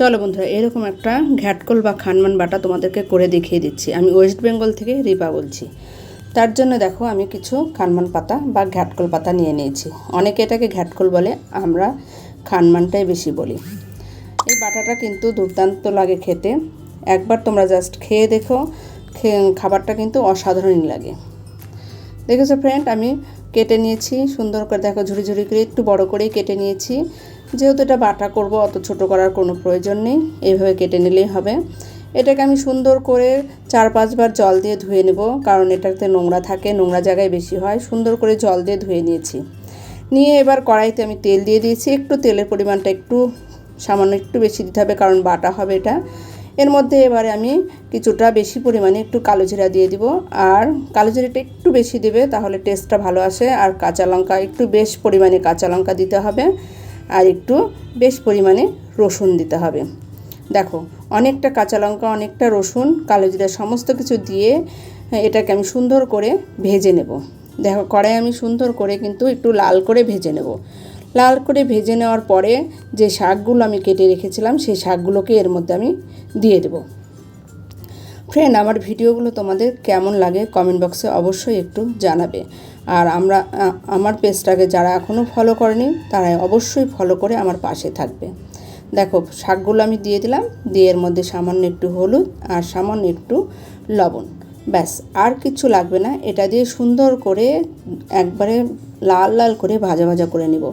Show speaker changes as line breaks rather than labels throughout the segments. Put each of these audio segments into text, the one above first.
চলো বন্ধুরা, এরকম একটা ঘ্যাটকল বা খানমান বাটা তোমাদেরকে করে দেখিয়ে দিচ্ছি। আমি ওয়েস্ট বেঙ্গল থেকে রিপা বলছি। তার জন্য দেখো, আমি কিছু খানমান পাতা বা ঘ্যাটকল পাতা নিয়ে নিয়েছি। অনেকে এটাকে ঘ্যাটকল বলে, আমরা খানমানটাই বেশি বলি। এই বাটাটা কিন্তু দুর্দান্ত লাগে খেতে। একবার তোমরা জাস্ট খেয়ে দেখো খাবারটা কিন্তু অসাধারণই লাগে। দেখেছ ফ্রেন্ড আমি কেটে নিয়েছি, সুন্দর করে দেখো ঝুড়ি ঝুড়ি করে, একটু বড় করেই কেটে নিয়েছি। যেহেতু এটা বাটা করব, অত ছোট করার কোনো প্রয়োজন নেই, এইভাবে কেটে নিলেই হবে। এটাকে আমি সুন্দর করে চার পাঁচবার জল দিয়ে ধুয়ে নেব, কারণ এটাতে নোংরা থাকে, নোংরা জায়গায় বেশি হয়। সুন্দর করে জল দিয়ে ধুয়ে নিয়েছি। নিয়ে এবার কড়াইতে আমি তেল দিয়ে দিয়েছি। একটু তেলের পরিমাণটা একটু, সামান্য একটু বেশি দিতে হবে, কারণ বাটা হবে এটা। এর মধ্যে এবারে আমি কিছুটা বেশি পরিমাণে একটু কালো জিরা দিয়ে দিব। আর কালো জিরাটা একটু বেশি দেবে, তাহলে টেস্টটা ভালো আসে। আর কাঁচা লঙ্কা, একটু বেশ পরিমাণে কাঁচা লঙ্কা দিতে হবে। আর একটু বেশ পরিমাণে রসুন দিতে হবে। দেখো, অনেকটা কাঁচা লঙ্কা, অনেকটা রসুন, কালো জিরা সমস্ত কিছু দিয়ে এটাকে আমি সুন্দর করে ভেজে নেব। দেখো কড়াই আমি সুন্দর করে কিন্তু একটু লাল করে ভেজে নেব। লাল করে ভেজে নেওয়ার পরে যে শাকগুলো আমি কেটে রেখেছিলাম, সেই শাকগুলোকে এর মধ্যে আমি দিয়ে দেবো। ফ্রেন্ড আমার ভিডিওগুলো তোমাদের কেমন লাগে কমেন্ট বক্সে অবশ্যই একটু জানাবে। আর আমরা আমার পেজটাকে যারা এখনও ফলো করেনি তারা অবশ্যই ফলো করে আমার পাশে থাকবে। দেখো, শাকগুলো আমি দিয়ে দিলাম, দিয়ে এর মধ্যে সামান্য একটু হলুদ আর সামান্য একটু লবণ। ব্যাস, আর কিছু লাগবে না। এটা দিয়ে সুন্দর করে একবারে লাল লাল করে ভাজা ভাজা করে নেব।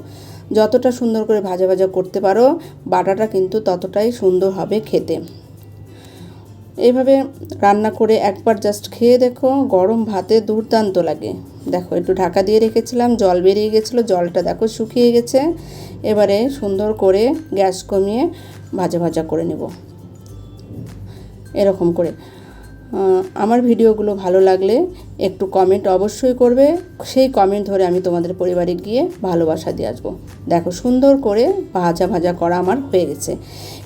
যতটা সুন্দর করে ভাজা ভাজা করতে পারো, বাটাটা কিন্তু ততটাই সুন্দর হবে খেতে। এইভাবে রান্না করে একবার জাস্ট খেয়ে দেখো, গরম ভাতে দুর্দান্ত লাগে। দেখো, একটু ঢাকা দিয়ে রেখেছিলাম, জল বেরিয়ে গেছিল, জলটা দেখো শুকিয়ে গেছে। এবারে সুন্দর করে গ্যাস কমিয়ে ভাজা ভাজা করে নেব। এরকম করে। আমার ভিডিওগুলো ভালো লাগলে একটু কমেন্ট অবশ্যই করবে। সেই কমেন্ট ধরে আমি তোমাদের পরিবারে গিয়ে ভালোবাসা দিয়ে আসব। দেখো, সুন্দর করে ভাজা ভাজা করা আমার হয়ে গেছে।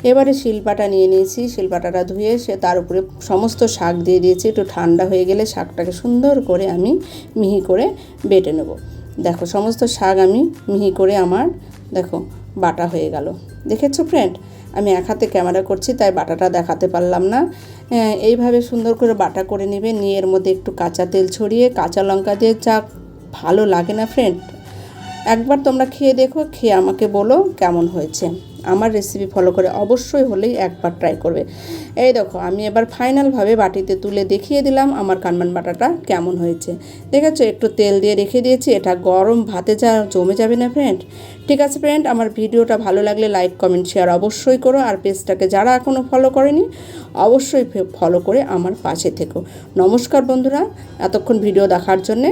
এবারে শিলপাটা নিয়ে নিয়েছি। শিলপাটাটা ধুয়ে সে তার উপরে সমস্ত শাক দিয়ে দিয়েছি। একটু ঠান্ডা হয়ে গেলে শাকটাকে সুন্দর করে আমি মিহি করে বেটে নেব। দেখো, সমস্ত শাক আমি মিহি করে আমার দেখো, বাটা হয়ে গেল। দেখেছ ফ্রেন্ড আমি এক হাতে ক্যামেরা করছি, তাই বাটাটা দেখাতে পারলাম না। এইভাবে সুন্দর করে বাটা করে নেবে, নিয়ে এর মধ্যে একটু কাঁচা তেল ছড়িয়ে, কাঁচা লঙ্কা দিয়ে যা ভালো লাগে না ফ্রেন্ড একবার তোমরা খেয়ে দেখো, খেয়ে আমাকে বলো কেমন হয়েছে। আমার রেসিপি ফলো করে অবশ্যই হলেই একবার ট্রাই করবে। এই দেখো, আমি এবার ফাইনালভাবে বাটিতে তুলে দেখিয়ে দিলাম আমার কানমান বাটাটা কেমন হয়েছে। দেখেছ, একটু তেল দিয়ে রেখে দিয়েছি, এটা গরম ভাতে যা জমে যাবে না ফ্রেন্ড ঠিক আছে ফ্রেন্ড আমার ভিডিওটা ভালো লাগলে লাইক কমেন্ট শেয়ার অবশ্যই করো, আর পেজটাকে যারা এখনও ফলো করেনি, অবশ্যই ফলো করে আমার পাশে থেকো। নমস্কার বন্ধুরা, এতক্ষণ ভিডিও দেখার জন্যে